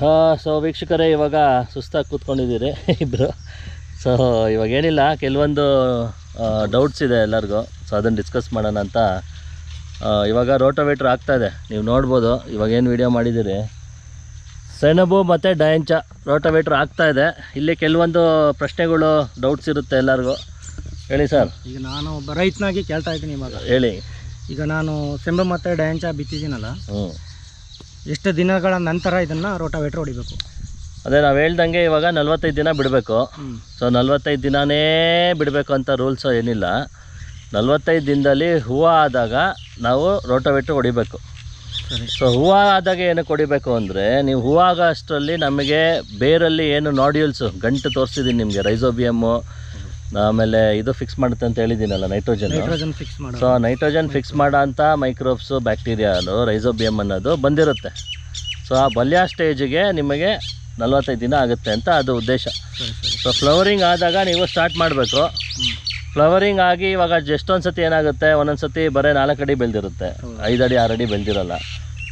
ಹಾಂ ಸೊ ವೀಕ್ಷಕರೇ ಇವಾಗ ಸುಸ್ತಾಗಿ ಕೂತ್ಕೊಂಡಿದ್ದೀರಿ ಇಬ್ಬರು ಸೊ ಇವಾಗ ಏನಿಲ್ಲ ಕೆಲವೊಂದು ಡೌಟ್ಸ್ ಇದೆ ಎಲ್ಲರಿಗೂ. ಸೊ ಅದನ್ನು ಡಿಸ್ಕಸ್ ಮಾಡೋಣ ಅಂತ. ಇವಾಗ ರೋಟೋವೇಟ್ರ್ ಆಗ್ತಾಯಿದೆ ನೀವು ನೋಡ್ಬೋದು ಇವಾಗ ಏನು ವಿಡಿಯೋ ಮಾಡಿದ್ದೀರಿ. ಸೆಣಬು ಮತ್ತು ಡಯಂಚ ರೋಟೋವೇಟ್ರ್ ಆಗ್ತಾಯಿದೆ ಇಲ್ಲಿ ಕೆಲವೊಂದು ಪ್ರಶ್ನೆಗಳು ಡೌಟ್ಸ್ ಇರುತ್ತೆ ಎಲ್ಲರಿಗೂ. ಹೇಳಿ ಸರ್ ಈಗ ನಾನು ಒಬ್ಬ ರೈತನಾಗಿ ಕೇಳ್ತಾ ಇದ್ದೀನಿ ಇವಾಗ. ಹೇಳಿ. ಈಗ ನಾನು ಸೆಂಬ ಮತ್ತು ಡಯಂಚ ಬಿತ್ತಿದ್ದೀನಲ್ಲ. ಹ್ಞೂ ಎಷ್ಟು ದಿನಗಳ ನಂತರ ಇದನ್ನು ರೋಟಾವೇಟ್ರ್ ಹೊಡಿಬೇಕು? ಅದೇ ನಾವು ಹೇಳ್ದಂಗೆ ಇವಾಗ ನಲ್ವತ್ತೈದು ದಿನ ಬಿಡಬೇಕು. ಸೊ ನಲ್ವತ್ತೈದು ದಿನನೇ ಬಿಡಬೇಕು ಅಂತ ರೂಲ್ಸು ಏನಿಲ್ಲ. ನಲ್ವತ್ತೈದು ದಿನದಲ್ಲಿ ಹೂವು ಆದಾಗ ನಾವು ರೋಟೋವೇಟ್ರ್ ಹೊಡಿಬೇಕು. ಸೊ ಹೂವು ಆದಾಗ ಏನಕ್ಕೆ ಹೊಡಿಬೇಕು ಅಂದರೆ ನೀವು ಹೂವು ಆಗೋ ಅಷ್ಟರಲ್ಲಿ ನಮಗೆ ಬೇರಲ್ಲಿ ಏನು ನಾಡ್ಯೂಲ್ಸು ಗಂಟು ತೋರಿಸಿದ್ದೀನಿ ನಿಮಗೆ ರೈಸೋಬಿಯಮ್ಮು ಆಮೇಲೆ ಇದು ಫಿಕ್ಸ್ ಮಾಡುತ್ತೆ ಅಂತ ಹೇಳಿದ್ದೀನಲ್ಲ ನೈಟ್ರೋಜನ್ ನೈಟ್ರೋಜನ್ ಫಿಕ್ಸ್ ಮಾಡೋ ಸೊ ನೈಟ್ರೋಜನ್ ಫಿಕ್ಸ್ ಮಾಡೋ ಅಂಥ ಮೈಕ್ರೋಬ್ಸು ಬ್ಯಾಕ್ಟೀರಿಯಾಲು ರೈಸೋಬಿಯಮ್ ಅನ್ನೋದು ಬಂದಿರುತ್ತೆ. ಸೊ ಆ ಬಲ್ಯ ಸ್ಟೇಜಿಗೆ ನಿಮಗೆ ನಲ್ವತ್ತೈದು ದಿನ ಆಗುತ್ತೆ ಅಂತ ಅದು ಉದ್ದೇಶ. ಸೊ ಫ್ಲವರಿಂಗ್ ಆದಾಗ ನೀವು ಸ್ಟಾರ್ಟ್ ಮಾಡಬೇಕು. ಫ್ಲವರಿಂಗ್ ಆಗಿ ಇವಾಗ ಎಷ್ಟೊಂದು ಸತಿ ಏನಾಗುತ್ತೆ? ಒಂದೊಂದು ಸತಿ ಬರೀ ನಾಲ್ಕು ಅಡಿ ಬೆಳೆದಿರುತ್ತೆ. ಐದು ಅಡಿ ಆರು ಅಡಿ ಬೆಳೆದಿರಲ್ಲ.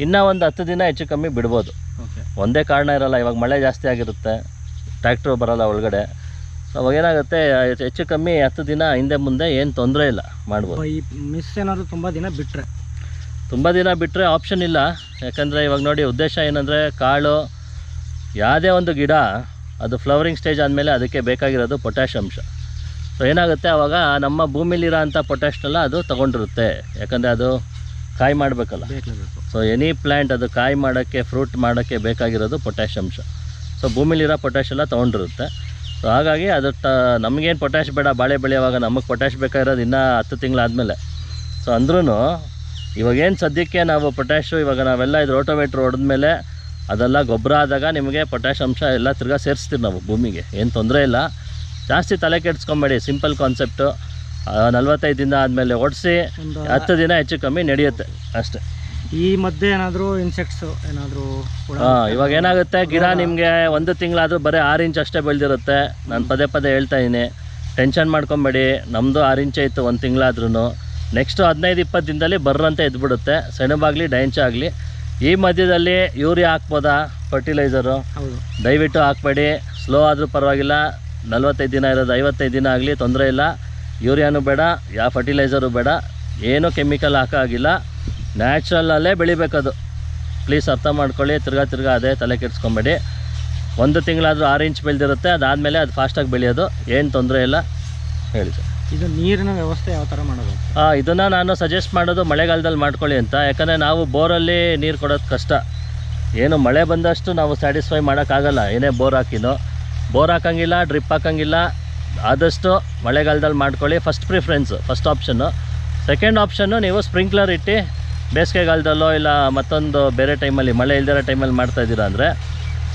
ಇನ್ನೂ ಒಂದು ಹತ್ತು ದಿನ ಹೆಚ್ಚು ಕಮ್ಮಿ ಬಿಡ್ಬೋದು. ಒಂದೇ ಕಾರಣ ಇರಲ್ಲ ಇವಾಗ ಮಳೆ ಜಾಸ್ತಿ ಆಗಿರುತ್ತೆ. ಟ್ರ್ಯಾಕ್ಟ್ರು ಬರಲ್ಲ ಒಳಗಡೆ. ಅವಾಗ ಏನಾಗುತ್ತೆ ಹೆಚ್ಚು- ಕಮ್ಮಿ ಹತ್ತು ದಿನ ಹಿಂದೆ ಮುಂದೆ ಏನು ತೊಂದರೆ ಇಲ್ಲ ಮಾಡ್ಬೋದು. ಈ ಮಿಸ್ ಏನಾದರೂ ತುಂಬ ದಿನ ಬಿಟ್ಟರೆ ತುಂಬ ದಿನ ಬಿಟ್ಟರೆ ಆಪ್ಷನ್ ಇಲ್ಲ. ಯಾಕಂದರೆ ಇವಾಗ ನೋಡಿ ಉದ್ದೇಶ ಏನಂದರೆ ಕಾಳು ಯಾವುದೇ ಒಂದು ಗಿಡ ಅದು ಫ್ಲವರಿಂಗ್ ಸ್ಟೇಜ್ ಆದಮೇಲೆ ಅದಕ್ಕೆ ಬೇಕಾಗಿರೋದು ಪೊಟ್ಯಾಶ್ ಅಂಶ. ಸೊ ಏನಾಗುತ್ತೆ ಆವಾಗ ನಮ್ಮ ಭೂಮಿಲಿರೋ ಅಂಥ ಪೊಟ್ಯಾಷ್ನೆಲ್ಲ ಅದು ತಗೊಂಡಿರುತ್ತೆ. ಯಾಕಂದರೆ ಅದು ಕಾಯಿ ಮಾಡಬೇಕಲ್ಲ. ಸೊ ಎನಿ ಪ್ಲ್ಯಾಂಟ್ ಅದು ಕಾಯಿ ಮಾಡೋಕ್ಕೆ ಫ್ರೂಟ್ ಮಾಡೋಕ್ಕೆ ಬೇಕಾಗಿರೋದು ಪೊಟ್ಯಾಶ್ ಅಂಶ. ಸೊ ಭೂಮಿಲಿರೋ ಪೊಟ್ಯಾಷ್ ಎಲ್ಲ ತೊಗೊಂಡಿರುತ್ತೆ. ಸೊ ಹಾಗಾಗಿ ಅದು ಟ ನಮಗೇನು ಪೊಟ್ಯಾಶ್ ಬೇಡ ಬಾಳೆ ಬೆಳೆಯುವಾಗ ನಮಗೆ ಪೊಟ್ಯಾಶ್ ಬೇಕಾಗಿರೋದು ಇನ್ನೂ ಹತ್ತು ತಿಂಗಳಾದಮೇಲೆ. ಸೊ ಅಂದ್ರೂ ಇವಾಗೇನು ಸದ್ಯಕ್ಕೆ ನಾವು ಪೊಟ್ಯಾಶು ಇವಾಗ ನಾವೆಲ್ಲ ಇದು ರೋಟೋವೇಟ್ರ್ ಹೊಡೆದ್ಮೇಲೆ ಅದೆಲ್ಲ ಗೊಬ್ಬರ ಆದಾಗ ನಿಮಗೆ ಪೊಟ್ಯಾಶ್ ಅಂಶ ಎಲ್ಲ ತಿರ್ಗಾ ಸೇರಿಸ್ತೀವಿ ನಾವು ಭೂಮಿಗೆ ಏನು ತೊಂದರೆ ಇಲ್ಲ. ಜಾಸ್ತಿ ತಲೆ ಕೆಡಿಸ್ಕೊಂಬೇಡಿ ಸಿಂಪಲ್ ಕಾನ್ಸೆಪ್ಟು ನಲ್ವತ್ತೈದು ದಿನ ಆದಮೇಲೆ ಓಡಿಸಿ ಹತ್ತು ದಿನ ಹೆಚ್ಚು ಕಮ್ಮಿ ನಡೆಯುತ್ತೆ ಅಷ್ಟೇ. ಈ ಮಧ್ಯೆ ಏನಾದರೂ ಇನ್ಸೆಕ್ಟ್ಸ್ ಏನಾದರೂ ಹಾಂ ಇವಾಗ ಏನಾಗುತ್ತೆ ಗಿಡ ನಿಮಗೆ ಒಂದು ತಿಂಗಳಾದರೂ ಬರೀ ಆರು ಇಂಚ್ ಅಷ್ಟೇ ಬೆಳೆದಿರುತ್ತೆ. ನಾನು ಪದೇ ಪದೇ ಹೇಳ್ತಾ ಇದ್ದೀನಿ ಟೆನ್ಷನ್ ಮಾಡ್ಕೊಂಬೇಡಿ. ನಮ್ಮದು ಆರು ಇಂಚೆ ಇತ್ತು ಒಂದು ತಿಂಗಳಾದ್ರೂ ನೆಕ್ಸ್ಟು ಹದಿನೈದು ಇಪ್ಪತ್ತು ದಿನದಲ್ಲಿ ಬರ್ರಂತೆ ಎದ್ಬಿಡುತ್ತೆ ಸೆಣಬಾಗಲಿ ಡೈಂಚ ಆಗಲಿ. ಈ ಮಧ್ಯದಲ್ಲಿ ಯೂರಿಯಾ ಹಾಕ್ಬೋದಾ ಫರ್ಟಿಲೈಸರು ದಯವಿಟ್ಟು ಹಾಕ್ಬೇಡಿ. ಸ್ಲೋ ಆದರೂ ಪರವಾಗಿಲ್ಲ. ನಲ್ವತ್ತೈದು ದಿನ ಇರೋದು ಐವತ್ತೈದು ದಿನ ಆಗಲಿ ತೊಂದರೆ ಇಲ್ಲ. ಯೂರಿಯಾನು ಬೇಡ ಯಾವ ಫರ್ಟಿಲೈಸರು ಬೇಡ. ಏನೂ ಕೆಮಿಕಲ್ ಹಾಕೋಗಿಲ್ಲ ನ್ಯಾಚುರಲ್ಲೇ ಬೆಳಿಬೇಕದು. ಪ್ಲೀಸ್ ಅರ್ಥ ಮಾಡ್ಕೊಳ್ಳಿ ತಿರ್ಗಾ ತಿರ್ಗಾ ಅದೇ ತಲೆ ಕೆಡಿಸ್ಕೊಬೇಡಿ. ಒಂದು ತಿಂಗಳಾದರೂ ಆರು ಇಂಚ್ ಬೆಳೆದಿರುತ್ತೆ ಅದಾದಮೇಲೆ ಅದು ಫಾಸ್ಟಾಗಿ ಬೆಳೆಯೋದು. ಏನು ತೊಂದರೆ ಇಲ್ಲ. ಹೇಳಿ ಸರ್. ಇದು ನೀರಿನ ವ್ಯವಸ್ಥೆ ಯಾವ ಥರ ಮಾಡೋದು? ಹಾಂ ಇದನ್ನು ನಾನು ಸಜೆಸ್ಟ್ ಮಾಡೋದು ಮಳೆಗಾಲದಲ್ಲಿ ಮಾಡ್ಕೊಳ್ಳಿ ಅಂತ. ಯಾಕಂದರೆ ನಾವು ಬೋರಲ್ಲಿ ನೀರು ಕೊಡೋದು ಕಷ್ಟ. ಏನು ಮಳೆ ಬಂದಷ್ಟು ನಾವು ಸ್ಯಾಟಿಸ್ಫೈ ಮಾಡೋಕ್ಕಾಗಲ್ಲ. ಏನೇ ಬೋರ್ ಹಾಕಿನೋ. ಬೋರ್ ಹಾಕಂಗಿಲ್ಲ ಡ್ರಿಪ್ ಹಾಕಂಗಿಲ್ಲ. ಆದಷ್ಟು ಮಳೆಗಾಲದಲ್ಲಿ ಮಾಡ್ಕೊಳ್ಳಿ. First preference first option second option ನೀವು ಸ್ಪ್ರಿಂಕ್ಲರ್ ಇಟ್ಟು ಬೇಸಿಗೆಗಾಲದಲ್ಲೋ ಇಲ್ಲ ಮತ್ತೊಂದು ಬೇರೆ ಟೈಮಲ್ಲಿ, ಮಳೆ ಇಲ್ದಿರೋ ಟೈಮಲ್ಲಿ ಮಾಡ್ತಾಯಿದ್ದೀರಾ ಅಂದರೆ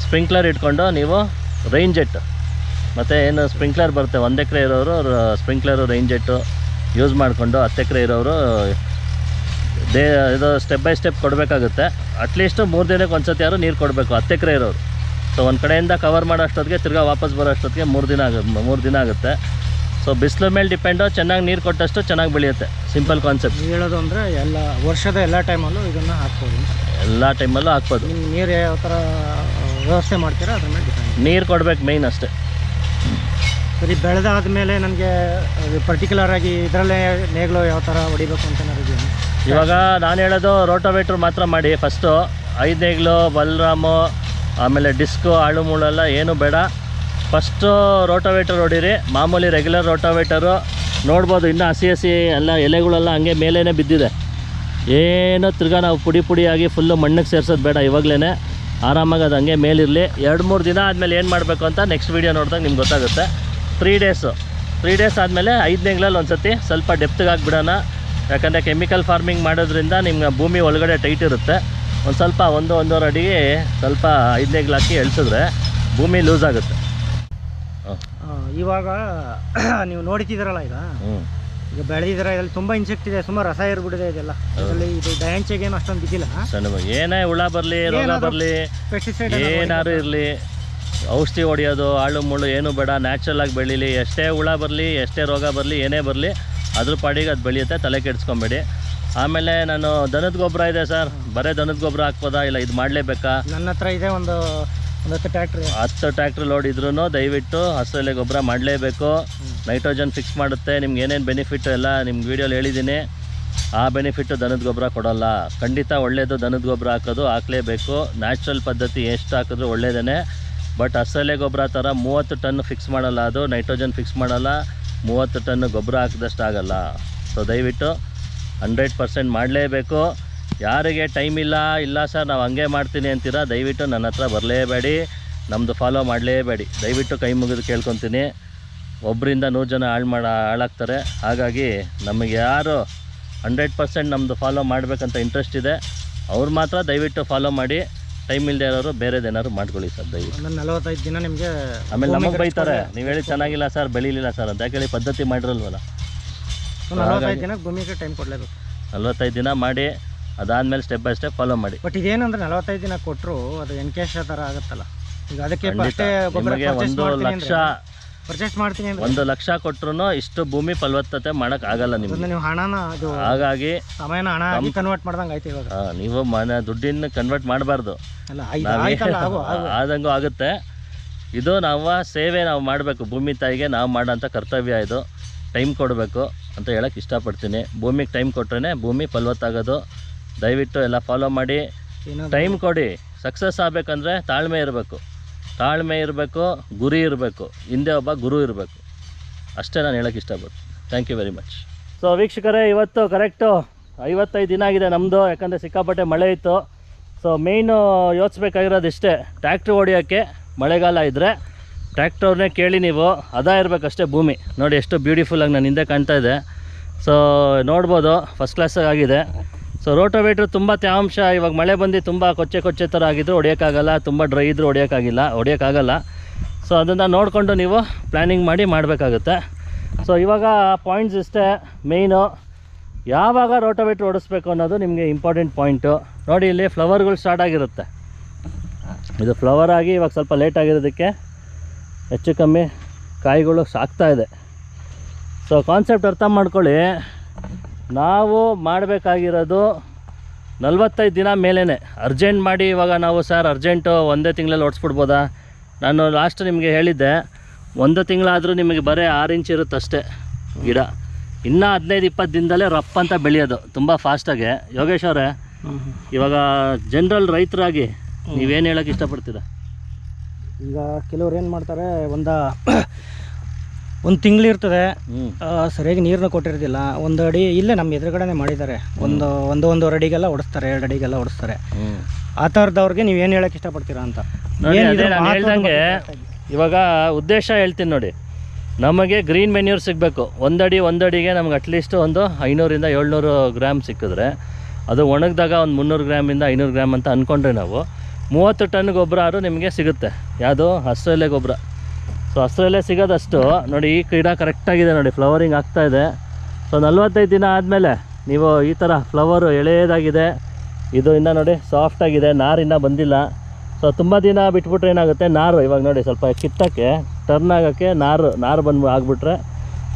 ಸ್ಪ್ರಿಂಕ್ಲರ್ ಇಟ್ಕೊಂಡು ನೀವು ರೈನ್ ಜೆಟ್ ಮತ್ತು ಏನು ಸ್ಪ್ರಿಂಕ್ಲರ್ ಬರುತ್ತೆ, ಒಂದು ಎಕರೆ ಇರೋರು ಸ್ಪ್ರಿಂಕ್ಲರು ರೈನ್ ಜೆಟ್ಟು ಯೂಸ್ ಮಾಡಿಕೊಂಡು ಹತ್ತು ಎಕರೆ ಇರೋರು, ದೇ, ಇದು ಸ್ಟೆಪ್ ಬೈ ಸ್ಟೆಪ್ ಕೊಡಬೇಕಾಗುತ್ತೆ. ಅಟ್ಲೀಸ್ಟು ಮೂರು ದಿನಕ್ಕೆ ಒಂದು ಸತಿ ಯಾರು ನೀರು ಕೊಡಬೇಕು, ಹತ್ತು ಎಕರೆ ಇರೋರು. ಸೊ ಒಂದು ಕಡೆಯಿಂದ ಕವರ್ ಮಾಡೋ ಅಷ್ಟೊತ್ತಿಗೆ, ತಿರ್ಗಾ ವಾಪಸ್ ಬರೋ ಅಷ್ಟೊತ್ತಿಗೆ ಮೂರು ದಿನ ಆಗ, ಮೂರು ದಿನ ಆಗುತ್ತೆ. ಸೊ ಬಿಸಿಲು ಮೇಲೆ ಡಿಪೆಂಡು ಚೆನ್ನಾಗಿ ನೀರು ಕೊಟ್ಟಷ್ಟು ಚೆನ್ನಾಗಿ ಬೆಳೆಯುತ್ತೆ. ಸಿಂಪಲ್ ಕಾನ್ಸೆಪ್ಟ್ ಹೇಳೋದು ಅಂದರೆ ಎಲ್ಲ ವರ್ಷದ ಎಲ್ಲ ಟೈಮಲ್ಲೂ ಇದನ್ನು ಹಾಕ್ಬೋದು. ಎಲ್ಲ ಟೈಮಲ್ಲೂ ಹಾಕ್ಬೋದು. ನೀರು ಯಾವ ಥರ ವ್ಯವಸ್ಥೆ ಮಾಡ್ತೀರಾ? ಅದ್ರ ಮೇಲೆ ಡಿಪೆಂಡ್ ನೀರು ಕೊಡ್ಬೇಕು ಮೇಯ್ನ್ ಅಷ್ಟೇ. ಸರಿ ಬೆಳೆದಾದ ಮೇಲೆ ನನಗೆ ಪರ್ಟಿಕ್ಯುಲರ್ ಆಗಿ ಇದರಲ್ಲೇ ನೇಗ್ಲು ಯಾವ ಥರ ಹೊಡಿಬೇಕು ಅಂತ ನನಗೆ ಇವಾಗ ನಾನು ಹೇಳೋದು ರೋಟೋವೇಟ್ರ್ ಮಾತ್ರ ಮಾಡಿ. ಫಸ್ಟು ಐದು ನೇಗ್ಲು ಬಲರಾಮು ಆಮೇಲೆ ಡಿಸ್ಕು ಆಳು ಮೂಳೆಲ್ಲ ಏನು ಬೇಡ. ಫಸ್ಟು ರೋಟೋವೇಟರ್ ಹೊಡೀರಿ ಮಾಮೂಲಿ ರೆಗ್ಯುಲರ್ ರೋಟೋವೇಟರು. ನೋಡ್ಬೋದು ಇನ್ನೂ ಹಸಿ ಹಸಿ ಎಲ್ಲ ಎಲೆಗಳೆಲ್ಲ ಹಂಗೆ ಮೇಲೇ ಬಿದ್ದಿದೆ. ಏನೋ ತಿರ್ಗಾ ನಾವು ಪುಡಿ ಪುಡಿಯಾಗಿ ಫುಲ್ಲು ಮಣ್ಣಿಗೆ ಸೇರ್ಸೋದು ಬೇಡ ಇವಾಗಲೇ ಆರಾಮಾಗಿ ಅದು ಹಂಗೆ ಮೇಲಿರಲಿ. ಎರಡು ಮೂರು ದಿನ ಆದಮೇಲೆ ಏನು ಮಾಡಬೇಕು ಅಂತ ನೆಕ್ಸ್ಟ್ ವೀಡಿಯೋ ನೋಡಿದಾಗ ನಿಮ್ಗೆ ಗೊತ್ತಾಗುತ್ತೆ. ತ್ರೀ ಡೇಸು ತ್ರೀ ಡೇಸ್ ಆದಮೇಲೆ ಐದನೇಗ್ಲಲ್ಲಿ ಒಂದು ಸತಿ ಸ್ವಲ್ಪ ಡೆಪ್ತಿಗೆ ಹಾಕ್ಬಿಡೋಣ ಯಾಕಂದರೆ ಕೆಮಿಕಲ್ ಫಾರ್ಮಿಂಗ್ ಮಾಡೋದ್ರಿಂದ ನಿಮ್ಮ ಭೂಮಿ ಒಳಗಡೆ ಟೈಟ್ ಇರುತ್ತೆ. ಒಂದು ಸ್ವಲ್ಪ ಒಂದು ಒಂದೂವರೆ ಅಡಿಗೆ ಸ್ವಲ್ಪ ಐದನೇಗ್ಲು ಹಾಕಿ ಎಳ್ಸಿದ್ರೆ ಭೂಮಿ ಲೂಸ್ ಆಗುತ್ತೆ. ಇವಾಗ ನೀವು ನೋಡ್ತಿದ್ದೀರಲ್ಲ ಈಗ? ಈಗ ಬೆಳೆದಿದ್ರೆ ಇದರಲ್ಲಿ ತುಂಬಾ ಇನ್ಸೆಕ್ಟ್ ಇದೆ ಸುಮಾರು ರಸ ಇರ್ಬಿಟ್ಟಿದೆ ಇದೆಲ್ಲ. ಇದರಲ್ಲಿ ಇದು ಡಯಾಂಚೆಗೇನು ಅಷ್ಟೊಂದು ಬಿದ್ದಿಲ್ಲ ಸಣ್ಣ ಏನೇ ಹುಳ ಬರಲಿ ರೋಗ ಬರಲಿ ಪೆಸ್ಟಿಸೈಡ್ ಏನಾದ್ರು ಇರಲಿ. ಔಷಧಿ ಹೊಡೆಯೋದು ಆಳು ಮುಳ್ಳು ಏನು ಬೇಡ. ನ್ಯಾಚುರಲ್ ಆಗಿ ಬೆಳೀಲಿ. ಎಷ್ಟೇ ಹುಳ ಬರಲಿ ಎಷ್ಟೇ ರೋಗ ಬರಲಿ ಏನೇ ಬರಲಿ ಅದ್ರ ಪಾಡಿಗೆ ಅದು ಬೆಳೆಯುತ್ತೆ. ತಲೆ ಕೆಡಿಸ್ಕೊಂಬೇಡಿ. ಆಮೇಲೆ ನಾನು ದನದ ಗೊಬ್ಬರ ಇದೆ ಸರ್. ಬರೇ ದನದ ಗೊಬ್ಬರ ಹಾಕ್ಬೋದಾ? ಇಲ್ಲ ಇದು ಮಾಡಲೇಬೇಕಾ? ನನ್ನ ಹತ್ರ ಇದೆ ಒಂದು ಹತ್ತು ಟ್ಯಾಕ್ಟ್ರ್ ಲೋಡ್ ಇದ್ರೂ ದಯವಿಟ್ಟು ಹಸುವೆಲೆ ಗೊಬ್ಬರ ಮಾಡಲೇಬೇಕು. ನೈಟ್ರೋಜನ್ ಫಿಕ್ಸ್ ಮಾಡುತ್ತೆ. ನಿಮ್ಗೆ ಏನೇನು ಬೆನಿಫಿಟ್ ಎಲ್ಲ ನಿಮ್ಗೆ ವೀಡಿಯೋಲಿ ಹೇಳಿದ್ದೀನಿ ಆ ಬೆನಿಫಿಟ್ಟು ದನದ ಗೊಬ್ಬರ ಕೊಡೋಲ್ಲ. ಖಂಡಿತ ಒಳ್ಳೆಯದು ದನದ ಗೊಬ್ಬರ ಹಾಕೋದು ಹಾಕಲೇಬೇಕು. ನ್ಯಾಚುರಲ್ ಪದ್ಧತಿ ಎಷ್ಟು ಹಾಕಿದ್ರು ಒಳ್ಳೆಯದೇ ಬಟ್ ಹಸಲೆ ಗೊಬ್ಬರ ಥರ ಮೂವತ್ತು ಟನ್ ಫಿಕ್ಸ್ ಮಾಡಲ್ಲ ಅದು. ನೈಟ್ರೋಜನ್ ಫಿಕ್ಸ್ ಮಾಡಲ್ಲ. ಮೂವತ್ತು ಟನ್ ಗೊಬ್ಬರ ಹಾಕಿದಷ್ಟು ಆಗಲ್ಲ. ಸೊ ದಯವಿಟ್ಟು ಹಂಡ್ರೆಡ್ ಪರ್ಸೆಂಟ್ ಮಾಡಲೇಬೇಕು. ಯಾರಿಗೆ ಟೈಮ್ ಇಲ್ಲ ಇಲ್ಲ ಸರ್ ನಾವು ಹಂಗೆ ಮಾಡ್ತೀನಿ ಅಂತೀರಾ? ದಯವಿಟ್ಟು ನನ್ನ ಹತ್ರ ಬರಲೇಬೇಡಿ. ನಮ್ಮದು ಫಾಲೋ ಮಾಡಲೇಬೇಡಿ. ದಯವಿಟ್ಟು ಕೈ ಮುಗಿದು ಕೇಳ್ಕೊತೀನಿ. ಒಬ್ಬರಿಂದ ನೂರು ಜನ ಹಾಳು ಮಾಡ ಹಾಳಾಗ್ತಾರೆ. ಹಾಗಾಗಿ ನಮಗೆ ಯಾರು ಹಂಡ್ರೆಡ್ ಪರ್ಸೆಂಟ್ ನಮ್ಮದು ಫಾಲೋ ಮಾಡಬೇಕಂತ ಇಂಟ್ರೆಸ್ಟ್ ಇದೆ. ಅವ್ರು ಮಾತ್ರ ದಯವಿಟ್ಟು ಫಾಲೋ ಮಾಡಿ. ಟೈಮ್ ಇಲ್ಲದೆ ಇರೋರು ಬೇರೆದೇನಾದ್ರು ಮಾಡ್ಕೊಳ್ಳಿ ಸರ್ ದಯವಿಟ್ಟು. ನಲವತ್ತೈದು ದಿನ ನಿಮಗೆ ಆಮೇಲೆ ನಮಗೆ ಬೈತಾರೆ. ನೀವು ಹೇಳಿ ಚೆನ್ನಾಗಿಲ್ಲ ಸರ್ ಬೆಳೀಲಿಲ್ಲ ಸರ್ ಅಂತ. ಯಾಕೆ ಹೇಳಿ ಪದ್ಧತಿ ಮಾಡಿರಲ್ವಲ್ಲ. ನಲವತ್ತೈದು ದಿನ ಭೂಮಿಗೆ ಟೈಮ್ ಕೊಡಲೇಬೇಕು. ನಲ್ವತ್ತೈದು ದಿನ ಮಾಡಿ. ಅದಾದಮೇಲೆ ಸ್ಟೆಪ್ ಬೈ ಸ್ಟೆಪ್ ಫಾಲೋ ಮಾಡಿ. ಬಟ್ ಇದೇನಂದ್ರೆ ನಲವತ್ತೈದು ದಿನ ಕೊಟ್ಟರು ಅದು ಎನ್ಕೇಶ್ ಥರ ಆಗುತ್ತಲ್ಲ. ಈಗ ಅದಕ್ಕೆ ಖಂಡಿತ. ಅಷ್ಟೇ ಗೊಬ್ಬರ ನಿಮಗೆ ಒಂದು ಲಕ್ಷ ಪರ್ಚೇಸ್ ಮಾಡ್ತೀನಿ ಅಂದ್ರೆ ಒಂದು ಲಕ್ಷ ಕೊಟ್ಟರು ಇಷ್ಟು ಭೂಮಿ ಫಲವತ್ತತೆ ಮಾಡಕ್ ಆಗಲ್ಲ ನಿಮ್ಗೆ. ಅದನ್ನ ನೀವು ಹಣನ ಹಾಗಾಗಿ ಸಮಯನ ಹಣ ಆಗಿ ಕನ್ವರ್ಟ್ ಮಾಡ್ದಂಗೆ ಆಯ್ತು ಇವಾಗ. ಆ, ನೀವು ಮನೆ ದುಡ್ಡಿನ ಕನ್ವರ್ಟ್ ಮಾಡಬಾರ್ದು. ಅಲ್ಲ ಆಯ್ತು ಆಯ್ತಲ್ಲ ಆಗು ಆಗು. ಆದಂಗೂ ಆಗುತ್ತೆ. ಇದು ನಾವು ಸೇವೆ ನಾವು ಮಾಡಬೇಕು. ಭೂಮಿ ತಾಯಿಗೆ ನಾವು ಮಾಡೋಂಥ ಕರ್ತವ್ಯ ಇದು. ಟೈಮ್ ಕೊಡಬೇಕು ಅಂತ ಹೇಳಕ್ಕೆ ಇಷ್ಟಪಡ್ತೀನಿ. ಭೂಮಿಗೆ ಟೈಮ್ ಕೊಟ್ರೇ ಭೂಮಿ ಫಲವತ್ತಾಗೋದು. ದಯವಿಟ್ಟು ಎಲ್ಲ ಫಾಲೋ ಮಾಡಿ. ಟೈಮ್ ಕೊಡಿ. ಸಕ್ಸಸ್ ಆಗಬೇಕಂದ್ರೆ ತಾಳ್ಮೆ ಇರಬೇಕು. ತಾಳ್ಮೆ ಇರಬೇಕು ಗುರಿ ಇರಬೇಕು. ಹಿಂದೆ ಒಬ್ಬ ಗುರು ಇರಬೇಕು. ಅಷ್ಟೇ ನಾನು ಹೇಳೋಕ್ಕೆ ಇಷ್ಟಪಡ್ತೀನಿ. Thank you very much so ವೀಕ್ಷಕರೇ ಇವತ್ತು ಕರೆಕ್ಟು ಐವತ್ತೈದು ದಿನ ಆಗಿದೆ ನಮ್ಮದು ಯಾಕಂದರೆ ಸಿಕ್ಕಾಪಟ್ಟೆ ಮಳೆ ಇತ್ತು. ಸೊ ಮೇಯ್ನು ಯೋಚಿಸ್ಬೇಕಾಗಿರೋದು ಇಷ್ಟೇ ಟ್ಯಾಕ್ಟ್ರ್ ಹೊಡಿಯೋಕ್ಕೆ ಮಳೆಗಾಲ ಇದ್ದರೆ ಟ್ಯಾಕ್ಟ್ರವ್ರನ್ನೇ ಕೇಳಿ ನೀವು. ಅದ ಇರಬೇಕಷ್ಟೇ ಭೂಮಿ. ನೋಡಿ ಎಷ್ಟು ಬ್ಯೂಟಿಫುಲ್ಲಾಗಿ ನಾನು ಹಿಂದೆ ಕಾಣ್ತಾ ಇದೆ. ಸೊ ನೋಡ್ಬೋದು. ಫಸ್ಟ್ ಕ್ಲಾಸಾಗಿದೆ ಸೊ ರೋಟೋವೇಟ್ರ್ ತುಂಬ ತೇವಾಂಶ ಇವಾಗ ಮಳೆ ಬಂದು ತುಂಬ ಕೊಚ್ಚೆ ಕೊಚ್ಚೆ ಥರ ಆಗಿದ್ದರೂ ಹೊಡೆಯೋಕ್ಕಾಗಲ್ಲ, ತುಂಬ ಡ್ರೈ ಇದ್ದರೂ ಹೊಡೆಯೋಕ್ಕಾಗಿಲ್ಲ, ಹೊಡೆಯೋಕ್ಕಾಗಲ್ಲ. ಸೊ ಅದನ್ನು ನೋಡಿಕೊಂಡು ನೀವು ಪ್ಲ್ಯಾನಿಂಗ್ ಮಾಡಿ ಮಾಡಬೇಕಾಗುತ್ತೆ. ಸೊ ಇವಾಗ ಪಾಯಿಂಟ್ಸ್ ಇಷ್ಟೇ ಮೇಯ್ನು ಯಾವಾಗ ರೋಟೋವೇಟ್ರ್ ಓಡಿಸ್ಬೇಕು ಅನ್ನೋದು ನಿಮಗೆ ಇಂಪಾರ್ಟೆಂಟ್ ಪಾಯಿಂಟು ನೋಡಿ, ಇಲ್ಲಿ ಫ್ಲವರ್ಗಳು ಸ್ಟಾರ್ಟ್ ಆಗಿರುತ್ತೆ. ಇದು ಫ್ಲವರ್ ಆಗಿ ಇವಾಗ ಸ್ವಲ್ಪ ಲೇಟ್ ಆಗಿರೋದಕ್ಕೆ ಹೆಚ್ಚು ಕಮ್ಮಿ ಕಾಯಿಗಳು ಸಾಕ್ತಾಯಿದೆ ಸೊ ಕಾನ್ಸೆಪ್ಟ್ ಅರ್ಥ ಮಾಡ್ಕೊಳ್ಳಿ. ನಾವು ಮಾಡಬೇಕಾಗಿರೋದು ನಲ್ವತ್ತೈದು ದಿನ ಮೇಲೇ ಅರ್ಜೆಂಟ್ ಮಾಡಿ ಇವಾಗ ನಾವು ಸರ್ ಅರ್ಜೆಂಟು ಒಂದೇ ತಿಂಗಳಲ್ಲಿ ಓಡಿಸ್ಬಿಡ್ಬೋದಾ? ನಾನು ಲಾಸ್ಟ್ ನಿಮಗೆ ಹೇಳಿದ್ದೆ, ಒಂದು ತಿಂಗಳಾದರೂ ನಿಮಗೆ ಬರೀ ಆರು ಇಂಚ್ ಇರುತ್ತೆ ಅಷ್ಟೇ ಗಿಡ. ಇನ್ನೂ ಹದಿನೈದು, ಇಪ್ಪತ್ತು ದಿನದಲ್ಲೇ ರಪ್ಪ ಅಂತ ಬೆಳೆಯೋದು, ತುಂಬ ಫಾಸ್ಟಾಗೆ ಯೋಗೇಶ್ ಅವರೇ, ಇವಾಗ ಜನರಲ್ ರೈತರಾಗಿ ನೀವೇನು ಹೇಳೋಕ್ಕೆ ಇಷ್ಟಪಡ್ತೀರಾ? ಈಗ ಕೆಲವ್ರು ಏನು ಮಾಡ್ತಾರೆ, ಒಂದು ಒಂದು ತಿಂಗಳು ಇರ್ತದೆ. ಸರಿಯಾಗಿ ನೀರನ್ನ ಕೊಟ್ಟಿರೋದಿಲ್ಲ. ಒಂದು ಅಡಿ ಇಲ್ಲೇ ನಮ್ಮ ಎದುರುಗಡೆನೆ ಮಾಡಿದ್ದಾರೆ. ಒಂದು ಒಂದು ಒಂದೂವರೆ ಅಡಿಗೆಲ್ಲ ಓಡಿಸ್ತಾರೆ ಎರಡು ಅಡಿಗೆಲ್ಲ ಓಡಿಸ್ತಾರೆ. ಆ ಥರದವ್ರಿಗೆ ನೀವು ಏನು ಹೇಳಕ್ಕೆ ಇಷ್ಟಪಡ್ತೀರಾ ಅಂತ? ನೋಡಿ ಅದೇ ನಾನು ಹೇಳ್ದಂಗೆ ಇವಾಗ ಉದ್ದೇಶ ಹೇಳ್ತೀನಿ ನೋಡಿ. ನಮಗೆ ಗ್ರೀನ್ ಮೆನ್ಯೂರ್ ಸಿಗಬೇಕು. ಒಂದಡಿ ಒಂದಡಿಗೆ ನಮ್ಗೆ ಅಟ್ಲೀಸ್ಟ್ ಒಂದು ಐನೂರಿಂದ ಏಳ್ನೂರು ಗ್ರಾಮ್ ಸಿಕ್ಕಿದ್ರೆ ಅದು ಒಣಗಿದಾಗ ಒಂದು ಮುನ್ನೂರು ಗ್ರಾಮಿಂದ ಐನೂರು ಗ್ರಾಮ್ ಅಂತ ಅಂದ್ಕೊಂಡ್ರೆ ನಾವು ಮೂವತ್ತು ಟನ್ ಗೊಬ್ಬರ ಆದ್ರೂ ನಿಮಗೆ ಸಿಗುತ್ತೆ. ಯಾವುದು ಹಸಿರೆಲೆ ಗೊಬ್ಬರ. ಸೊ ಹಸಿರಲ್ಲೇ ಸಿಗೋದಷ್ಟು. ನೋಡಿ, ಈ ಗಿಡ ಕರೆಕ್ಟಾಗಿದೆ ನೋಡಿ ಫ್ಲವರಿಂಗ್ ಆಗ್ತಾ ಇದೆ. ಸೊ ನಲ್ವತ್ತೈದು ದಿನ ಆದಮೇಲೆ ನೀವು ಈ ಥರ ಫ್ಲವರು ಎಳೆಯದಾಗಿದೆ. ಇದು ಇನ್ನೂ ನೋಡಿ ಸಾಫ್ಟಾಗಿದೆ ನಾರು ಇನ್ನೂ ಬಂದಿಲ್ಲ. ಸೊ ತುಂಬ ದಿನ ಬಿಟ್ಬಿಟ್ರೆ ಏನಾಗುತ್ತೆ? ನಾರು, ಇವಾಗ ನೋಡಿ, ಸ್ವಲ್ಪ ಕಿತ್ತಕ್ಕೆ ಟರ್ನ್ ಆಗೋಕ್ಕೆ ನಾರು ನಾರು ಬಂದು ಆಗಿಬಿಟ್ರೆ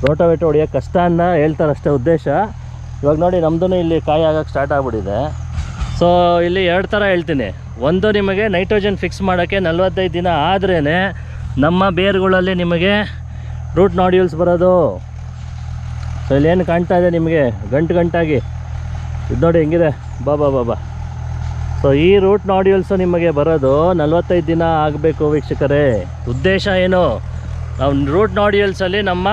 ರೋಟೋವೇಟರ್ ಹೊಡಿಯೋಕ್ಕೆ ಕಷ್ಟ ಅನ್ನ ಹೇಳ್ತಾರಷ್ಟೇ ಉದ್ದೇಶ. ಇವಾಗ ನೋಡಿ ನಮ್ಮದು ಇಲ್ಲಿ ಕಾಯಿ ಆಗೋಕ್ಕೆ ಸ್ಟಾರ್ಟ್ ಆಗಿಬಿಟ್ಟಿದೆ. ಸೊ ಇಲ್ಲಿ ಎರಡು ಥರ ಹೇಳ್ತೀನಿ. ಒಂದು ನಿಮಗೆ ನೈಟ್ರೋಜನ್ ಫಿಕ್ಸ್ ಮಾಡೋಕ್ಕೆ ನಲ್ವತ್ತೈದು ದಿನ ಆದ್ರೇ ನಮ್ಮ ಬೇರುಗಳಲ್ಲಿ ನಿಮಗೆ ರೂಟ್ ನಾಡ್ಯೂಲ್ಸ್ ಬರೋದು. ಸೊ ಇಲ್ಲೇನು ಕಾಣ್ತಾ ಇದೆ ನಿಮಗೆ? ಗಂಟು ಗಂಟಾಗಿ. ಇದು ನೋಡಿ ಹೆಂಗಿದೆ? ಬಾಬಾ ಬಾಬಾ ಸೊ ಈ ರೂಟ್ ನಾಡ್ಯೂಲ್ಸು ನಿಮಗೆ ಬರೋದು ನಲ್ವತ್ತೈದು ದಿನ ಆಗಬೇಕು ವೀಕ್ಷಕರೇ. ಉದ್ದೇಶ ಏನು? ನಾವು ರೂಟ್ ನಾಡ್ಯೂಲ್ಸಲ್ಲಿ ನಮ್ಮ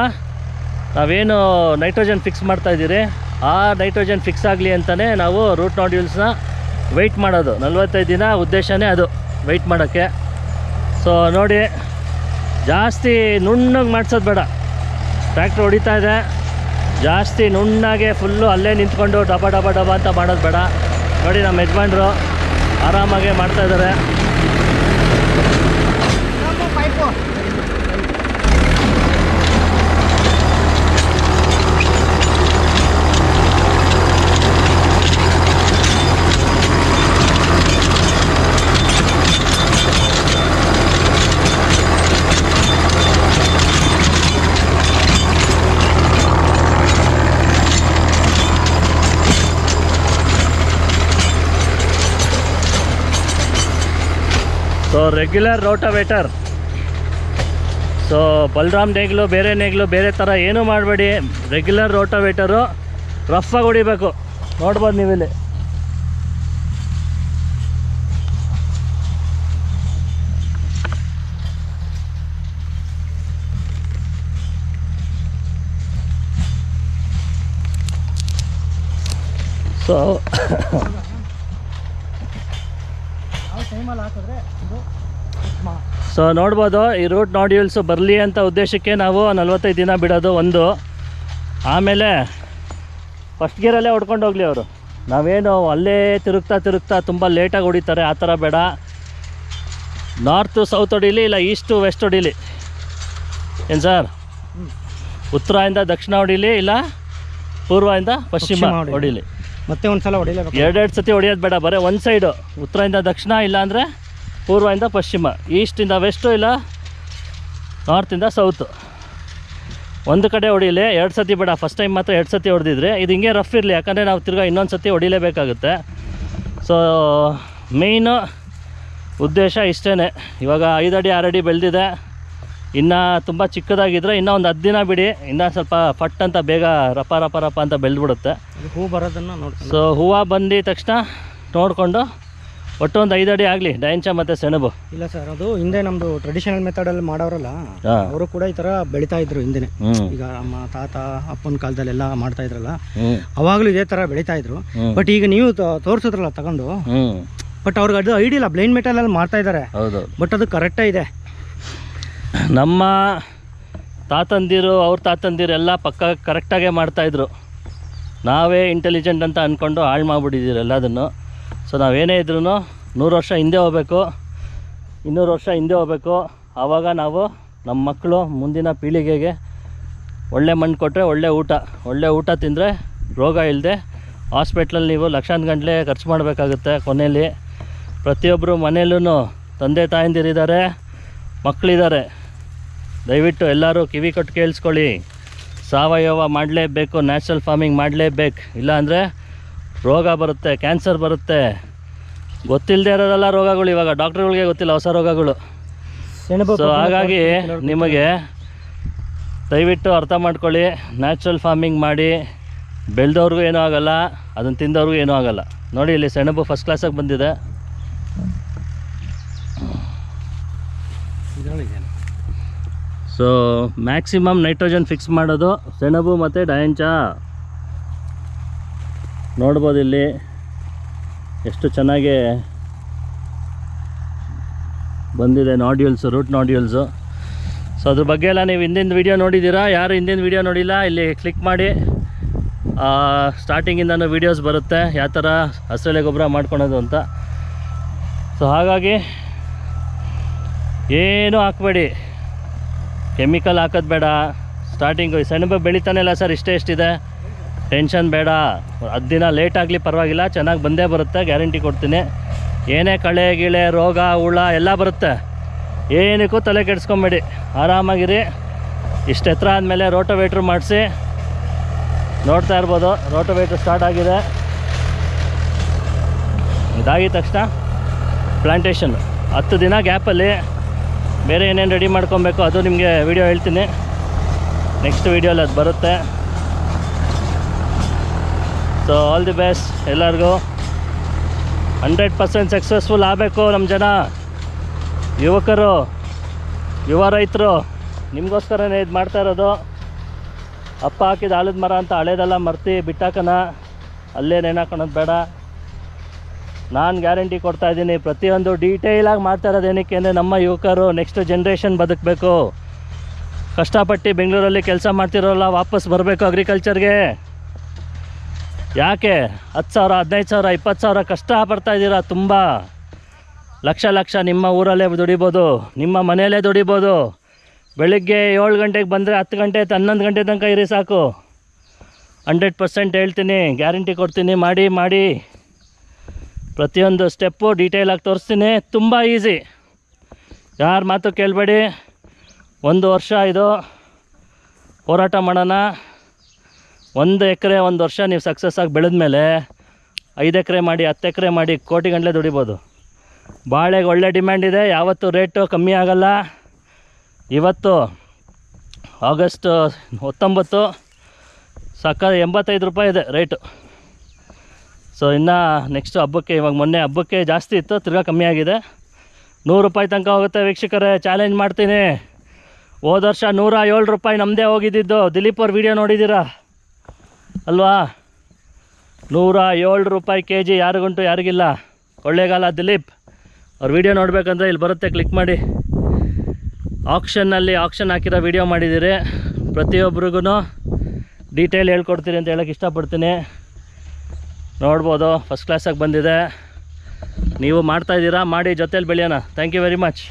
ನಾವೇನು ನೈಟ್ರೋಜನ್ ಫಿಕ್ಸ್ ಮಾಡ್ತಾ ಇದ್ದೀರಿ? ಆ ನೈಟ್ರೋಜನ್ ಫಿಕ್ಸ್ ಆಗಲಿ ಅಂತಲೇ ನಾವು ರೂಟ್ ನಾಡ್ಯೂಲ್ಸ್ನ ವೆಯ್ಟ್ ಮಾಡೋದು. ನಲ್ವತ್ತೈದು ದಿನ ಉದ್ದೇಶನೇ ಅದು. ವೆಯ್ಟ್ ಮಾಡೋಕ್ಕೆ. ಸೊ ನೋಡಿ. ಜಾಸ್ತಿ ನುಣ್ಣಗೆ ಮಾಡಿಸೋದು ಬೇಡ. ಟ್ರ್ಯಾಕ್ಟ್ರ್ ಹೊಡಿತಾ ಇದೆ. ಜಾಸ್ತಿ ನುಣ್ಣಗೆ ಫುಲ್ಲು ಅಲ್ಲೇ ನಿಂತ್ಕೊಂಡು ಡಬ ಡಬ ಡಬ ಅಂತ ಮಾಡೋದು ಬೇಡ. ನೋಡಿ ನಮ್ಮ ಯಜಮಾನ್ರು ಆರಾಮಾಗೆ ಮಾಡ್ತಾ so regular rotavator so Balram ನೇಗ್ಲು ಬೇರೆ ನೇಗ್ಲು ಬೇರೆ ಥರ ಏನೂ ಮಾಡಬೇಡಿ? ರೆಗ್ಯುಲರ್ ರೋಟೋವೇಟರು ರಫಾಗಿ ಹೊಡಿಬೇಕು. ನೋಡ್ಬೋದು ನೀವಿಲ್ಲಿ. ಸೊ ಟೈಮಲ್ಲಿ ಹಾಕಿದ್ರೆ ಇದು ಮಾ- ಸೊ ನೋಡ್ಬೋದು ಈ ರೂಟ್ ನಾಡ್ಯೂಲ್ಸು ಬರಲಿ ಅಂತ ಉದ್ದೇಶಕ್ಕೆ ನಾವು ನಲ್ವತ್ತೈದು ದಿನ ಬಿಡೋದು ಒಂದು. ಆಮೇಲೆ ಫಸ್ಟ್ ಗೇರಲ್ಲೇ ಹೊಡ್ಕೊಂಡು ಹೋಗಲಿ ಅವರು. ನಾವೇನು ಅಲ್ಲೇ ತಿರುಗ್ತಾ ತಿರುಗ್ತಾ ತುಂಬ ಲೇಟಾಗಿ ಹೊಡಿತಾರೆ ಆ ಥರ ಬೇಡ. ನಾರ್ತು ಸೌತ್ ಹೊಡೀಲಿ ಇಲ್ಲ ಈಸ್ಟು ವೆಸ್ಟ್ ಹೊಡೀಲಿ. ಏನು ಸರ್ ಉತ್ತರಾಯಿಂದ ಉತ್ತರದಿಂದ ದಕ್ಷಿಣ ಹೊಡೀಲಿ ಇಲ್ಲ ಪೂರ್ವದಿಂದ ಪಶ್ಚಿಮ ಹೊಡೀಲಿ. ಮತ್ತೆ ಒಂದ್ಸಲ ಹೊಡಿಲೇಬೇಕು. ಎರಡೆರಡು ಸತಿ ಹೊಡಿಯೋದು ಬೇಡ, ಬರೀ ಒಂದು ಸೈಡು ಉತ್ತರದಿಂದ ದಕ್ಷಿಣ ಇಲ್ಲಾಂದರೆ ಪೂರ್ವದಿಂದ ಪಶ್ಚಿಮ. ಈಸ್ಟಿಂದ ವೆಸ್ಟು ಇಲ್ಲ ನಾರ್ತಿಂದ ಸೌತು ಒಂದು ಕಡೆ ಹೊಡಿಲಿ, ಎರಡು ಸತಿ ಬೇಡ. ಫಸ್ಟ್ ಟೈಮ್ ಮಾತ್ರ ಎರಡು ಸತಿ ಹೊಡೆದಿದ್ರೆ ಇದು ಹಿಂಗೆ ರಫ್ ಇರಲಿ, ಯಾಕಂದರೆ ನಾವು ತಿರ್ಗಾ ಇನ್ನೊಂದು ಸತಿ ಹೊಡಿಲೇಬೇಕಾಗುತ್ತೆ. ಸೊ ಮೇಯ್ನು ಉದ್ದೇಶ ಇಷ್ಟೇ ಇವಾಗ ಐದು ಅಡಿ, ಆರು ಅಡಿ ಬೆಳೆದಿದೆ. ಇನ್ನು ತುಂಬ ಚಿಕ್ಕದಾಗಿದ್ದರೆ ಇನ್ನೂ ಒಂದು ಹತ್ತು ದಿನ ಬಿಡಿ ಇನ್ನೂ ಸ್ವಲ್ಪ ಫಟ್ ಅಂತ ಬೇಗ ರಪ ರಪ ರಪ ಅಂತ ಬೆಳೆದ್ಬಿಡುತ್ತೆ. ಹೂ ಬರೋದನ್ನು ನೋಡಿ ಸೊ ಹೂವು ಬಂದಿದ ತಕ್ಷಣ ನೋಡಿಕೊಂಡು ಒಟ್ಟು ಒಂದು ಐದು ಅಡಿ ಆಗಲಿ ಡೈಂಚ ಮತ್ತು ಸೆಣಬು. ಇಲ್ಲ ಸರ್ ಅದು ಹಿಂದೆ ನಮ್ಮದು ಟ್ರೆಡಿಷನಲ್ ಮೆಥಡಲ್ಲಿ ಮಾಡೋರಲ್ಲ ಅವರು ಕೂಡ ಈ ಥರ ಬೆಳೀತಾ ಇದ್ರು ಹಿಂದೆ ಈಗ ನಮ್ಮ ತಾತ ಅಪ್ಪನ ಕಾಲದಲ್ಲೆಲ್ಲ ಮಾಡ್ತಾ ಇದ್ರಲ್ಲ ಅವಾಗಲೂ ಇದೇ ಥರ ಬೆಳೀತಾ ಇದ್ರು. ಬಟ್ ಈಗ ನೀವು ತೋರಿಸಿದ್ರಲ್ಲ ತಗೊಂಡು ಬಟ್ ಅವ್ರಿಗೆ ಅದು ಐಡಿಯಲ್ಲ ಬ್ಲೈಂಡ್ ಮೆಟಲಲ್ಲಿ ಮಾಡ್ತಾ ಇದ್ದಾರೆ ಬಟ್ ಅದು ಕರೆಕ್ಟೇ ಇದೆ. ನಮ್ಮ ತಾತಂದಿರು, ಅವ್ರ ತಾತಂದಿರು ಎಲ್ಲ ಪಕ್ಕ ಕರೆಕ್ಟಾಗೇ ಮಾಡ್ತಾಯಿದ್ರು ನಾವೇ ಇಂಟೆಲಿಜೆಂಟ್ ಅಂತ ಅಂದ್ಕೊಂಡು ಹಾಳು ಮಾಡಿಬಿಟ್ಟಿದ್ದೀರಿ ಎಲ್ಲದನ್ನು. ಸೊ ನಾವೇನೇ ಇದ್ರೂ ನೂರು ವರ್ಷ ಹಿಂದೆ ಹೋಗ್ಬೇಕು. ಇನ್ನೂರು ವರ್ಷ ಹಿಂದೆ ಹೋಗ್ಬೇಕು. ಆವಾಗ ನಾವು ನಮ್ಮ ಮಕ್ಕಳು ಮುಂದಿನ ಪೀಳಿಗೆಗೆ ಒಳ್ಳೆ ಮಣ್ಣು ಕೊಟ್ಟರೆ ಒಳ್ಳೆ ಊಟ. ಒಳ್ಳೆ ಊಟ ತಿಂದರೆ ರೋಗ ಇಲ್ಲದೆ ಹಾಸ್ಪಿಟ್ಲಲ್ಲಿ ನೀವು ಲಕ್ಷಾಂತರ ಗಂಟಲೆ ಖರ್ಚು ಮಾಡಬೇಕಾಗುತ್ತೆ ಕೊನೆಯಲ್ಲಿ. ಪ್ರತಿಯೊಬ್ಬರು ಮನೆಯಲ್ಲೂ ತಂದೆ ತಾಯಂದಿರಿದ್ದಾರೆ ಮಕ್ಕಳಿದ್ದಾರೆ ದಯವಿಟ್ಟು ಎಲ್ಲರೂ ಕಿವಿ ಕೊಟ್ಟು ಕೇಳಿಸ್ಕೊಳ್ಳಿ. ಸಾವಯವ ಮಾಡಲೇಬೇಕು ನ್ಯಾಚುರಲ್ ಫಾರ್ಮಿಂಗ್ ಮಾಡಲೇಬೇಕು. ಇಲ್ಲಾಂದರೆ ರೋಗ ಬರುತ್ತೆ ಕ್ಯಾನ್ಸರ್ ಬರುತ್ತೆ. ಗೊತ್ತಿಲ್ಲದೆ ಇರೋದೆಲ್ಲ ರೋಗಗಳು ಇವಾಗ. ಡಾಕ್ಟ್ರುಗಳಿಗೆ ಗೊತ್ತಿಲ್ಲ ಹೊಸ ರೋಗಗಳು. ಸೊ ಹಾಗಾಗಿ ನಿಮಗೆ ದಯವಿಟ್ಟು ಅರ್ಥ ಮಾಡ್ಕೊಳ್ಳಿ. ನ್ಯಾಚುರಲ್ ಫಾರ್ಮಿಂಗ್ ಮಾಡಿ. ಬೆಳೆದವ್ರಿಗೂ ಏನೂ ಆಗೋಲ್ಲ ಅದನ್ನು ತಿಂದವ್ರಿಗೂ ಏನೂ ಆಗೋಲ್ಲ. ನೋಡಿ ಇಲ್ಲಿ ಸೆಣಬು ಫಸ್ಟ್ ಕ್ಲಾಸಾಗಿ ಬಂದಿದೆ. ಸೊ ಮ್ಯಾಕ್ಸಿಮಮ್ ನೈಟ್ರೋಜನ್ ಫಿಕ್ಸ್ ಮಾಡೋದು ಸೆಣಬು ಮತ್ತು ಡಯಂಚ. ನೋಡ್ಬೋದು ಇಲ್ಲಿ ಎಷ್ಟು ಚೆನ್ನಾಗಿ ಬಂದಿದೆ ನಾಡ್ಯೂಲ್ಸು ರೂಟ್ ನಾಡ್ಯೂಲ್ಸು ಸೊ ಅದ್ರ ಬಗ್ಗೆ ಎಲ್ಲ ನೀವು ಹಿಂದಿನ ವೀಡಿಯೋ ನೋಡಿದ್ದೀರಾ? ಯಾರು ಹಿಂದಿನ ವೀಡಿಯೋ ನೋಡಿಲ್ಲ, ಇಲ್ಲಿ ಕ್ಲಿಕ್ ಮಾಡಿ. ಸ್ಟಾರ್ಟಿಂಗಿಂದನೂ ವೀಡಿಯೋಸ್ ಬರುತ್ತೆ. ಯಾವ ಥರ ಹಸಿರೆಲೆ ಗೊಬ್ಬರ ಮಾಡ್ಕೊಳೋದು ಅಂತ. ಸೊ ಹಾಗಾಗಿ, ಏನೂ ಹಾಕ್ಬೇಡಿ. ಕೆಮಿಕಲ್ ಹಾಕೋದು ಬೇಡ. ಸ್ಟಾರ್ಟಿಂಗು ಸೆಣಬು ಬೆಳಿತಾನೆ ಇಲ್ಲ ಸರ್, ಇಷ್ಟೇ ಎಷ್ಟಿದೆ? ಟೆನ್ಷನ್ ಬೇಡ. ಹತ್ತು ದಿನ ಲೇಟ್ ಆಗಲಿ ಪರವಾಗಿಲ್ಲ, ಚೆನ್ನಾಗಿ ಬಂದೇ ಬರುತ್ತೆ ಗ್ಯಾರಂಟಿ ಕೊಡ್ತೀನಿ. ಏನೇ ಕಳೆ, ಗಿಳೆ, ರೋಗ, ಹುಳ, ಎಲ್ಲ ಬರುತ್ತೆ. ಏನಕ್ಕೂ ತಲೆ ಕೆಡಿಸ್ಕೊಂಬೇಡಿ. ಆರಾಮಾಗಿರಿ. ಇಷ್ಟು ಎತ್ತರ ಆದಮೇಲೆ ರೋಟೋವೇಟ್ರ್ ಮಾಡಿಸಿ. ನೋಡ್ತಾ ಇರ್ಬೋದು ರೋಟೋವೇಟ್ರ್ ಸ್ಟಾರ್ಟ್ ಆಗಿದೆ. ಇದಾಗಿದ ತಕ್ಷಣ ಪ್ಲಾಂಟೇಷನ್ ಹತ್ತು ದಿನ ಗ್ಯಾಪಲ್ಲಿ ಬೇರೆ ಏನೇನು ರೆಡಿ ಮಾಡ್ಕೊಬೇಕು ಅದು ನಿಮಗೆ ವಿಡಿಯೋ ಹೇಳ್ತೀನಿ. ನೆಕ್ಸ್ಟ್ ವೀಡಿಯೋಲಿ ಅದು ಬರುತ್ತೆ. ಸೊ ಆಲ್ ದಿ ಬೆಸ್ಟ್ ಎಲ್ಲರಿಗೂ. ಹಂಡ್ರೆಡ್ ಪರ್ಸೆಂಟ್ ಸಕ್ಸಸ್ಫುಲ್ ಆಗಬೇಕು ನಮ್ಮ ಜನ. ಯುವಕರು, ಯುವ ರೈತರು, ನಿಮಗೋಸ್ಕರನೇ ಇದು ಮಾಡ್ತಾ ಇರೋದು. ಅಪ್ಪ ಹಾಕಿದ ಆಲದ ಮರ ಅಂತ ಹಳೇದೆಲ್ಲ ಮರ್ತಿ ಬಿಟ್ಟಾಕನ. ಅಲ್ಲೇ ನೆನಾಕೊಳೋದು ಬೇಡ. ನಾನು ಗ್ಯಾರಂಟಿ ಕೊಡ್ತಾ ಇದ್ದೀನಿ. ಪ್ರತಿಯೊಂದು ಡೀಟೇಲಾಗಿ ಮಾಡ್ತಾ ಇರೋದು ಏನಕ್ಕೆ ಅಂದರೆ ನಮ್ಮ ಯುವಕರು ನೆಕ್ಸ್ಟ್ ಜನ್ರೇಷನ್ ಬದುಕಬೇಕು. ಕಷ್ಟಪಟ್ಟು ಬೆಂಗಳೂರಲ್ಲಿ ಕೆಲಸ ಮಾಡ್ತಿರೋಲ್ಲ ವಾಪಸ್ ಬರಬೇಕು ಅಗ್ರಿಕಲ್ಚರ್ಗೆ ಯಾಕೆ? ಹತ್ತು ಸಾವಿರ, ಹದಿನೈದು ಸಾವಿರ, ಇಪ್ಪತ್ತು ಸಾವಿರ ಕಷ್ಟ ಪಡ್ತಾ ಇದ್ದೀರಾ ತುಂಬ. ಲಕ್ಷ ಲಕ್ಷ ನಿಮ್ಮ ಊರಲ್ಲೇ ದುಡಿಬೋದು, ನಿಮ್ಮ ಮನೆಯಲ್ಲೇ ದುಡಿಬೋದು. ಬೆಳಿಗ್ಗೆ ಏಳು ಗಂಟೆಗೆ ಬಂದರೆ ಹತ್ತು ಗಂಟೆ ಹನ್ನೊಂದು ಗಂಟೆ ತನಕ ಇರಿ ಸಾಕು. ಹಂಡ್ರೆಡ್ ಪರ್ಸೆಂಟ್ ಹೇಳ್ತೀನಿ, ಗ್ಯಾರಂಟಿ ಕೊಡ್ತೀನಿ, ಮಾಡಿ ಮಾಡಿ. ಪ್ರತಿಯೊಂದು ಸ್ಟೆಪ್ಪು ಡೀಟೇಲಾಗಿ ತೋರಿಸ್ತೀನಿ. ತುಂಬ ಈಸಿ ಯಾರ ಮಾತು ಕೇಳಬೇಡಿ. ಒಂದು ವರ್ಷ ಇದು. ಹೋರಾಟ ಮಾಡೋಣ. ಒಂದು ಎಕರೆ, ಒಂದು ವರ್ಷ ನೀವು ಸಕ್ಸಸ್ ಆಗಿ ಬೆಳೆದ ಮೇಲೆ ಐದು ಎಕರೆ ಮಾಡಿ, ಹತ್ತು ಎಕರೆ ಮಾಡಿ ಕೋಟಿ ಗಂಟಲೆ ದುಡಿಬೋದು. ಬಾಳೆಗೆ ಒಳ್ಳೆ ಡಿಮ್ಯಾಂಡ್ ಇದೆ. ಯಾವತ್ತೂ ರೇಟು ಕಮ್ಮಿ ಆಗಲ್ಲ. ಇವತ್ತು ಆಗಸ್ಟ್ ಹತ್ತೊಂಬತ್ತು ಸಕ್ಕ ಎಂಬತ್ತೈದು ರೂಪಾಯಿ ಇದೆ ರೇಟು ಸೊ ಇನ್ನು ನೆಕ್ಸ್ಟ್ ಹಬ್ಬಕ್ಕೆ, ಇವಾಗ ಮೊನ್ನೆ ಹಬ್ಬಕ್ಕೆ ಜಾಸ್ತಿ ಇತ್ತು, ತಿರ್ಗಾ ಕಮ್ಮಿ ಆಗಿದೆ. ನೂರು ರೂಪಾಯಿ ತನಕ ಹೋಗುತ್ತೆ ವೀಕ್ಷಕರೇ ಚಾಲೆಂಜ್ ಮಾಡ್ತೀನಿ. ಹೋದ ವರ್ಷ ನೂರ ಏಳು ರೂಪಾಯಿ ನಮ್ಮದೇ ಹೋಗಿದ್ದಿದ್ದು. ದಿಲೀಪ್ ಅವ್ರ ವೀಡಿಯೋ ನೋಡಿದ್ದೀರಾ? ಅಲ್ವಾ? ನೂರ ಏಳು ರೂಪಾಯಿ ಕೆ ಜಿ ಯಾರಿಗುಂಟು, ಯಾರಿಗಿಲ್ಲ. ಕೊಳ್ಳೇಗಾಲ ದಿಲೀಪ್. ಅವ್ರ ವೀಡಿಯೋ ನೋಡಬೇಕಂದ್ರೆ ಇಲ್ಲಿ ಬರುತ್ತೆ ಕ್ಲಿಕ್ ಮಾಡಿ. ಆಕ್ಷನ್ನಲ್ಲಿ ಆಕ್ಷನ್ ಹಾಕಿರೋ ವೀಡಿಯೋ ಮಾಡಿದ್ದೀರಿ. ಪ್ರತಿಯೊಬ್ರಿಗೂ ಡೀಟೇಲ್ ಹೇಳ್ಕೊಡ್ತೀರಿ ಅಂತ ಹೇಳೋಕ್ಕೆ ಇಷ್ಟಪಡ್ತೀನಿ. ನೋಡ್ಬೋದು ಫಸ್ಟ್ ಕ್ಲಾಸಾಗಿ ಬಂದಿದೆ. ನೀವು ಮಾಡ್ತಾಯಿದ್ದೀರಾ ಮಾಡಿ ಜೊತೇಲಿ ಬೆಳೆಯೋಣ. Thank you very much